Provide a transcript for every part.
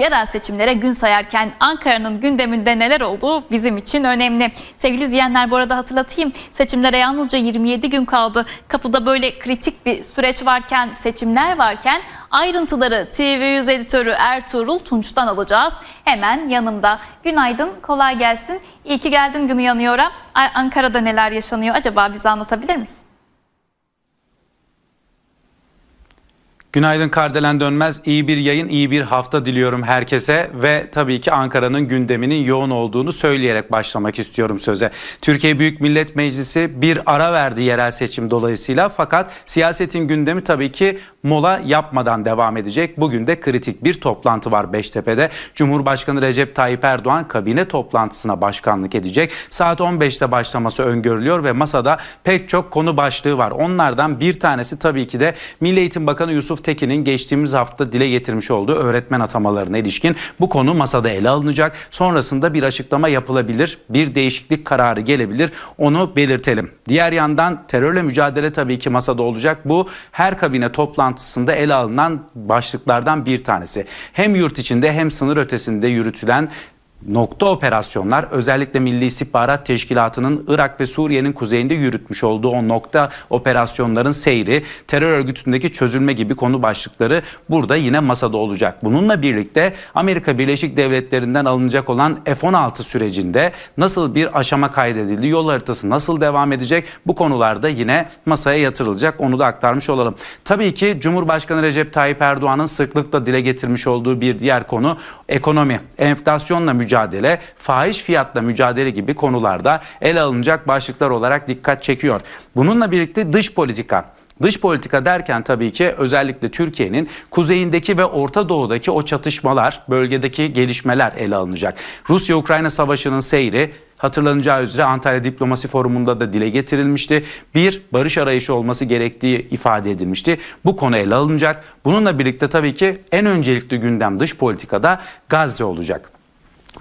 Yerel seçimlere gün sayarken Ankara'nın gündeminde neler olduğu bizim için önemli. Sevgili izleyenler bu arada hatırlatayım seçimlere yalnızca 27 gün kaldı. Kapıda böyle kritik bir süreç varken seçimler varken ayrıntıları TV100 editörü Ertuğrul Tunç'tan alacağız. Hemen yanımda. Günaydın kolay gelsin. İyi ki geldin gün uyanıyor'a. Ankara'da neler yaşanıyor acaba bize anlatabilir misin? Günaydın Kardelen Dönmez. İyi bir yayın, iyi bir hafta diliyorum herkese ve tabii ki Ankara'nın gündeminin yoğun olduğunu söyleyerek başlamak istiyorum söze. Türkiye Büyük Millet Meclisi bir ara verdi yerel seçim dolayısıyla fakat siyasetin gündemi tabii ki mola yapmadan devam edecek. Bugün de kritik bir toplantı var Beştepe'de. Cumhurbaşkanı Recep Tayyip Erdoğan kabine toplantısına başkanlık edecek. Saat 15'te başlaması öngörülüyor ve masada pek çok konu başlığı var. Onlardan bir tanesi tabii ki de Milli Eğitim Bakanı Yusuf Tekin'in geçtiğimiz hafta dile getirmiş olduğu öğretmen atamalarına ilişkin bu konu masada ele alınacak. Sonrasında bir açıklama yapılabilir, bir değişiklik kararı gelebilir. Onu belirtelim. Diğer yandan terörle mücadele tabii ki masada olacak. Bu her kabine toplantısında ele alınan başlıklardan bir tanesi. Hem yurt içinde hem sınır ötesinde yürütülen nokta operasyonlar özellikle Milli İstihbarat Teşkilatı'nın Irak ve Suriye'nin kuzeyinde yürütmüş olduğu o nokta operasyonların seyri, terör örgütündeki çözülme gibi konu başlıkları burada yine masada olacak. Bununla birlikte Amerika Birleşik Devletleri'nden alınacak olan F-16 sürecinde nasıl bir aşama kaydedildi, yol haritası nasıl devam edecek bu konularda yine masaya yatırılacak. Onu da aktarmış olalım. Tabii ki Cumhurbaşkanı Recep Tayyip Erdoğan'ın sıklıkla dile getirmiş olduğu bir diğer konu ekonomi, enflasyonla mücadele, fahiş fiyatla mücadele gibi konularda ele alınacak başlıklar olarak dikkat çekiyor. Bununla birlikte dış politika. Dış politika derken tabii ki özellikle Türkiye'nin kuzeyindeki ve Orta Doğu'daki o çatışmalar, bölgedeki gelişmeler ele alınacak. Rusya-Ukrayna savaşının seyri hatırlanacağı üzere Antalya Diplomasi Forumu'nda da dile getirilmişti. Bir barış arayışı olması gerektiği ifade edilmişti. Bu konu ele alınacak. Bununla birlikte tabii ki en öncelikli gündem dış politikada Gazze olacak.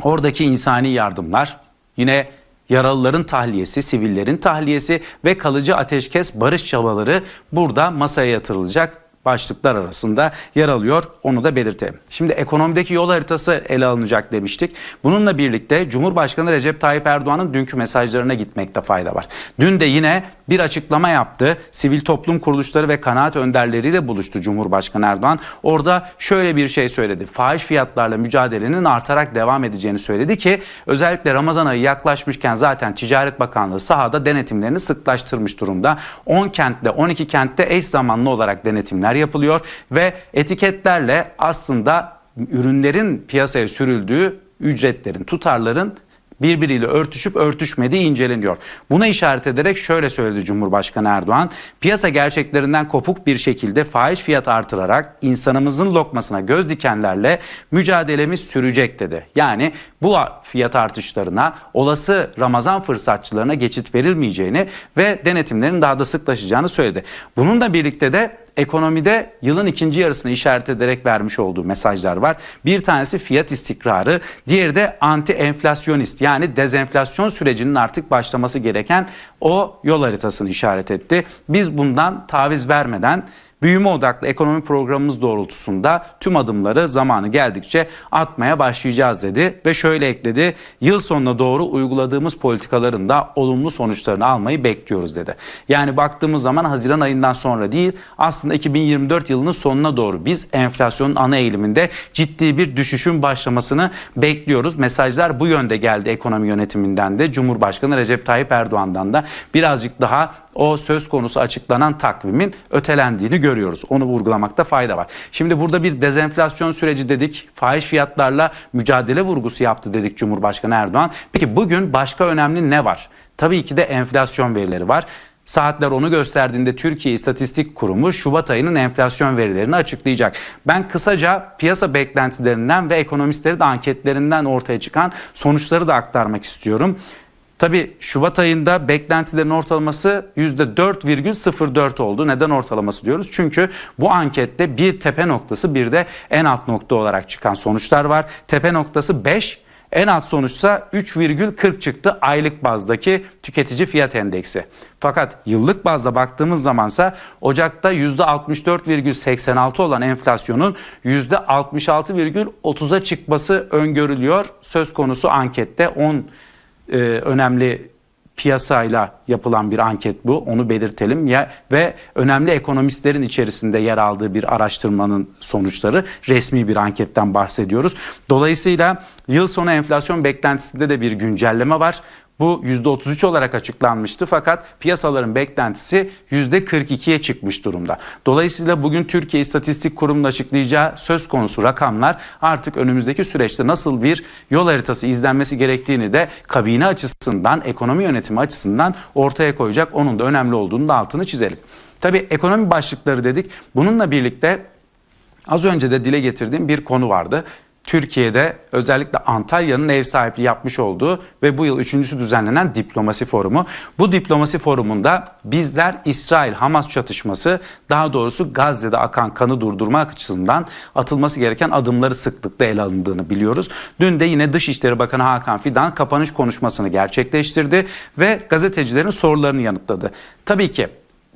Oradaki insani yardımlar, yine yaralıların tahliyesi, sivillerin tahliyesi ve kalıcı ateşkes barış çabaları burada masaya yatırılacak başlıklar arasında yer alıyor. Onu da belirtelim. Şimdi ekonomideki yol haritası ele alınacak demiştik. Bununla birlikte Cumhurbaşkanı Recep Tayyip Erdoğan'ın dünkü mesajlarına gitmekte fayda var. Dün de yine bir açıklama yaptı. Sivil toplum kuruluşları ve kanaat önderleriyle buluştu Cumhurbaşkanı Erdoğan. Orada şöyle bir şey söyledi. Fahiş fiyatlarla mücadelenin artarak devam edeceğini söyledi ki özellikle Ramazan ayı yaklaşmışken zaten Ticaret Bakanlığı sahada denetimlerini sıklaştırmış durumda. 10 kentte 12 kentte eş zamanlı olarak denetimler yapılıyor ve etiketlerle aslında ürünlerin piyasaya sürüldüğü ücretlerin, tutarların birbiriyle örtüşüp örtüşmediği inceleniyor. Buna işaret ederek şöyle söyledi Cumhurbaşkanı Erdoğan. Piyasa gerçeklerinden kopuk bir şekilde fahiş fiyat artırarak insanımızın lokmasına göz dikenlerle mücadelemiz sürecek dedi. Yani bu fiyat artışlarına olası Ramazan fırsatçılarına geçit verilmeyeceğini ve denetimlerin daha da sıklaşacağını söyledi. Bununla birlikte de ekonomide yılın ikinci yarısını işaret ederek vermiş olduğu mesajlar var. Bir tanesi fiyat istikrarı, diğeri de anti enflasyonist yani dezenflasyon sürecinin artık başlaması gereken o yol haritasını işaret etti. Biz bundan taviz vermeden büyüme odaklı ekonomi programımız doğrultusunda tüm adımları zamanı geldikçe atmaya başlayacağız dedi ve şöyle ekledi. Yıl sonuna doğru uyguladığımız politikaların da olumlu sonuçlarını almayı bekliyoruz dedi. Yani baktığımız zaman Haziran ayından sonra değil aslında 2024 yılının sonuna doğru biz enflasyonun ana eğiliminde ciddi bir düşüşün başlamasını bekliyoruz. Mesajlar bu yönde geldi ekonomi yönetiminden de Cumhurbaşkanı Recep Tayyip Erdoğan'dan da birazcık daha o söz konusu açıklanan takvimin ötelendiğini görüyoruz. Onu vurgulamakta fayda var. Şimdi burada bir dezenflasyon süreci dedik. Fahiş fiyatlarla mücadele vurgusu yaptı dedik Cumhurbaşkanı Erdoğan. Peki bugün başka önemli ne var? Tabii ki de enflasyon verileri var. Saatler onu gösterdiğinde Türkiye İstatistik Kurumu Şubat ayının enflasyon verilerini açıklayacak. Ben kısaca piyasa beklentilerinden ve ekonomistlerin de anketlerinden ortaya çıkan sonuçları da aktarmak istiyorum. Tabi Şubat ayında beklentilerin ortalaması %4,04 oldu. Neden ortalaması diyoruz? Çünkü bu ankette bir tepe noktası bir de en alt nokta olarak çıkan sonuçlar var. Tepe noktası 5, En az sonuçsa 3,40 çıktı aylık bazdaki tüketici fiyat endeksi. Fakat yıllık bazda baktığımız zamansa Ocak'ta %64,86 olan enflasyonun %66,30'a çıkması öngörülüyor. Söz konusu ankette 10 e, önemli piyasayla yapılan bir anket bu. Onu belirtelim ya ve önemli ekonomistlerin içerisinde yer aldığı bir araştırmanın sonuçları resmi bir anketten bahsediyoruz. Dolayısıyla yıl sonu enflasyon beklentisinde de bir güncelleme var. Bu %33 olarak açıklanmıştı fakat piyasaların beklentisi %42'ye çıkmış durumda. Dolayısıyla bugün Türkiye İstatistik Kurumu'nun açıklayacağı söz konusu rakamlar artık önümüzdeki süreçte nasıl bir yol haritası izlenmesi gerektiğini de kabine açısından, ekonomi yönetimi açısından ortaya koyacak. Onun da önemli olduğunu da altını çizelim. Tabii ekonomi başlıkları dedik. Bununla birlikte Az önce de dile getirdiğim bir konu vardı. Türkiye'de özellikle Antalya'nın ev sahipliği yapmış olduğu ve bu yıl üçüncüsü düzenlenen diplomasi forumu. Bu diplomasi forumunda bizler İsrail-Hamas çatışması daha doğrusu Gazze'de akan kanı durdurmak açısından atılması gereken adımları sıklıkla ele alındığını biliyoruz. Dün de yine Dışişleri Bakanı Hakan Fidan kapanış konuşmasını gerçekleştirdi ve gazetecilerin sorularını yanıtladı. Tabii ki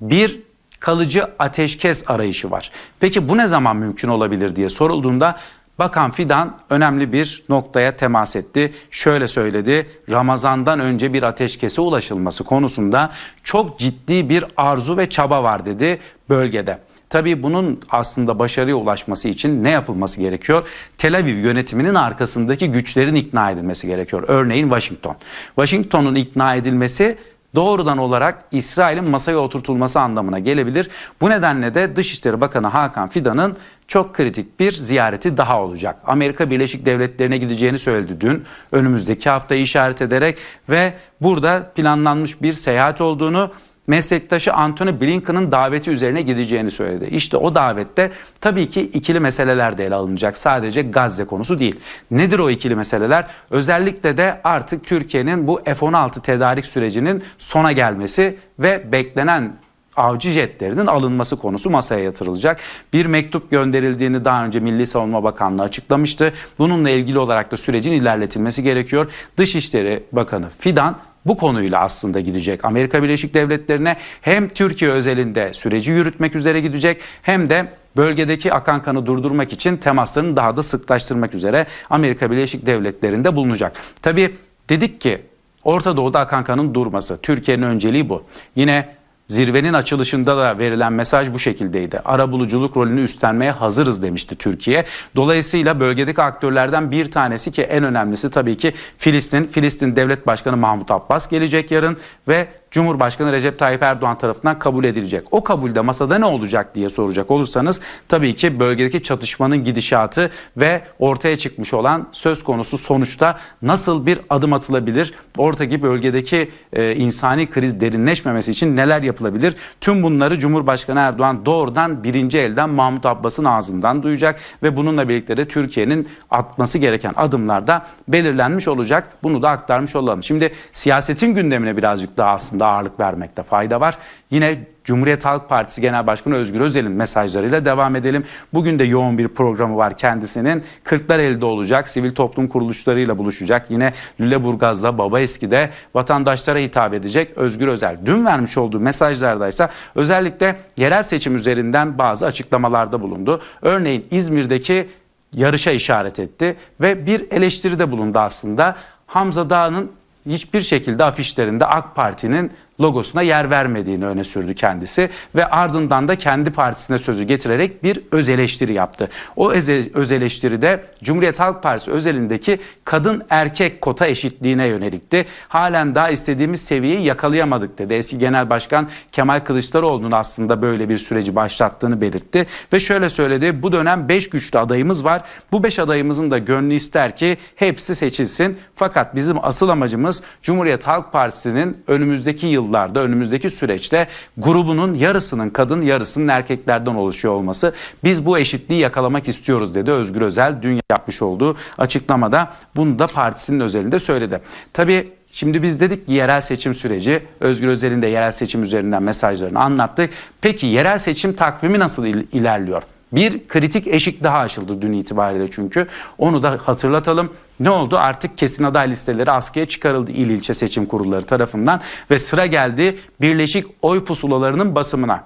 bir kalıcı ateşkes arayışı var. Peki bu ne zaman mümkün olabilir diye sorulduğunda Bakan Fidan önemli bir noktaya temas etti. Şöyle söyledi. Ramazandan önce bir ateşkese ulaşılması konusunda çok ciddi bir arzu ve çaba var dedi bölgede. Tabii bunun aslında başarıya ulaşması için ne yapılması gerekiyor? Tel Aviv yönetiminin arkasındaki güçlerin ikna edilmesi gerekiyor. Örneğin Washington. Washington'un ikna edilmesi doğrudan olarak İsrail'in masaya oturtulması anlamına gelebilir. Bu nedenle de Dışişleri Bakanı Hakan Fidan'ın çok kritik bir ziyareti daha olacak. Amerika Birleşik Devletleri'ne gideceğini söyledi dün. Önümüzdeki hafta işaret ederek ve burada planlanmış bir seyahat olduğunu meslektaşı Antony Blinken'ın daveti üzerine gideceğini söyledi. İşte o davette tabii ki ikili meseleler de ele alınacak. Sadece Gazze konusu değil. Nedir o ikili meseleler? Özellikle de artık Türkiye'nin bu F-16 tedarik sürecinin sona gelmesi ve beklenen avcı jetlerinin alınması konusu masaya yatırılacak. Bir mektup gönderildiğini daha önce Milli Savunma Bakanlığı açıklamıştı. Bununla ilgili olarak da sürecin ilerletilmesi gerekiyor. Dışişleri Bakanı Fidan bu konuyla aslında gidecek. Amerika Birleşik Devletleri'ne hem Türkiye özelinde süreci yürütmek üzere gidecek hem de bölgedeki akan kanı durdurmak için temaslarını daha da sıklaştırmak üzere Amerika Birleşik Devletleri'nde bulunacak. Tabii dedik ki Orta Doğu'da akan kanın durması. Türkiye'nin önceliği bu. Yine Zirvenin açılışında da verilen mesaj bu şekildeydi. Arabuluculuk rolünü üstlenmeye hazırız demişti Türkiye. Dolayısıyla bölgedeki aktörlerden bir tanesi ki en önemlisi tabii ki Filistin. Filistin Devlet Başkanı Mahmut Abbas gelecek yarın ve Cumhurbaşkanı Recep Tayyip Erdoğan tarafından kabul edilecek. O kabulde masada ne olacak diye soracak olursanız tabii ki bölgedeki çatışmanın gidişatı ve ortaya çıkmış olan söz konusu sonuçta nasıl bir adım atılabilir? Oradaki bölgedeki e, insani kriz derinleşmemesi için neler yapılabilir? Tüm bunları Cumhurbaşkanı Erdoğan doğrudan birinci elden Mahmut Abbas'ın ağzından duyacak ve bununla birlikte de Türkiye'nin atması gereken adımlar da belirlenmiş olacak. Bunu da aktarmış olalım. Şimdi siyasetin gündemine birazcık daha aslında ağırlık vermekte fayda var. Yine Cumhuriyet Halk Partisi Genel Başkanı Özgür Özel'in mesajlarıyla devam edelim. Bugün de yoğun bir programı var kendisinin. Kırklareli'de olacak, sivil toplum kuruluşlarıyla buluşacak. Yine Lüleburgaz'da, Babaeski'de vatandaşlara hitap edecek Özgür Özel. Dün vermiş olduğu mesajlardaysa özellikle yerel seçim üzerinden bazı açıklamalarda bulundu. Örneğin İzmir'deki yarışa işaret etti ve bir eleştiride bulundu aslında. Hamza Dağ'ın hiçbir şekilde afişlerinde AK Parti'nin logosuna yer vermediğini öne sürdü kendisi ve ardından da kendi partisine sözü getirerek bir öz eleştiri yaptı. O öz- eleştiride Cumhuriyet Halk Partisi özelindeki kadın erkek kota eşitliğine yönelikti. Halen daha istediğimiz seviyeyi yakalayamadık dedi. Eski Genel Başkan Kemal Kılıçdaroğlu'nun aslında böyle bir süreci başlattığını belirtti ve şöyle söyledi. Bu dönem 5 güçlü adayımız var. Bu 5 adayımızın da gönlü ister ki hepsi seçilsin. Fakat bizim asıl amacımız Cumhuriyet Halk Partisi'nin önümüzdeki yıllarda, önümüzdeki süreçte grubunun yarısının kadın, yarısının erkeklerden oluşuyor olması. Biz bu eşitliği yakalamak istiyoruz dedi Özgür Özel dün yapmış olduğu açıklamada. Bunu da partisinin özelinde söyledi. Tabii Şimdi biz dedik ki yerel seçim süreci, Özgür Özel'in de yerel seçim üzerinden mesajlarını anlattık. Peki yerel seçim takvimi nasıl il- ilerliyor? Bir kritik eşik daha açıldı dün itibariyle çünkü. Onu da hatırlatalım. Ne oldu? Artık kesin aday listeleri askıya çıkarıldı il ilçe seçim kurulları tarafından ve sıra geldi birleşik oy pusulalarının basımına.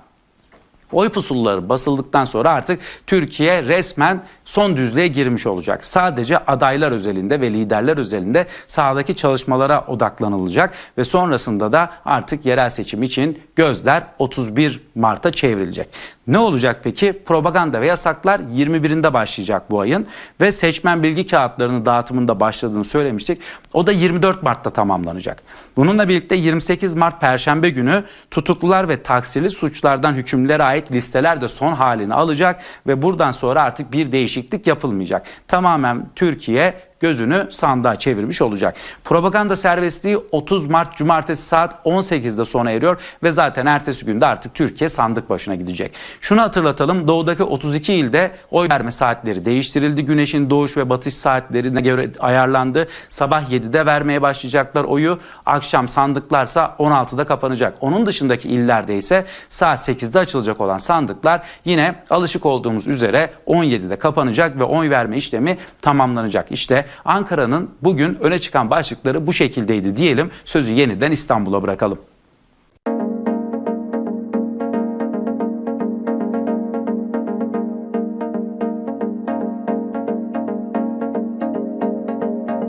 Oy pusulaları basıldıktan sonra artık Türkiye resmen son düzlüğe girmiş olacak. Sadece adaylar özelinde ve liderler özelinde sahadaki çalışmalara odaklanılacak ve sonrasında da artık yerel seçim için gözler 31 Mart'a çevrilecek. Ne olacak peki? Propaganda ve yasaklar 21'inde başlayacak bu ayın ve seçmen bilgi kağıtlarının dağıtımında başladığını söylemiştik. O da 24 Mart'ta tamamlanacak. Bununla birlikte 28 Mart Perşembe günü tutuklular ve taksirli suçlardan hükümlere ait listeler de son halini alacak ve buradan sonra artık bir değişiklik yapılmayacak. Tamamen Türkiye gözünü sandığa çevirmiş olacak. Propaganda serbestliği 30 Mart Cumartesi saat 18'de sona eriyor ve zaten ertesi günde artık Türkiye sandık başına gidecek. Şunu hatırlatalım doğudaki 32 ilde oy verme saatleri değiştirildi. Güneşin doğuş ve batış saatlerine göre ayarlandı. Sabah 7'de vermeye başlayacaklar oyu. Akşam sandıklarsa 16'da kapanacak. Onun dışındaki illerde ise saat 8'de açılacak olan sandıklar yine alışık olduğumuz üzere 17'de kapanacak ve oy verme işlemi tamamlanacak. İşte Ankara'nın bugün öne çıkan başlıkları bu şekildeydi diyelim. Sözü yeniden İstanbul'a bırakalım.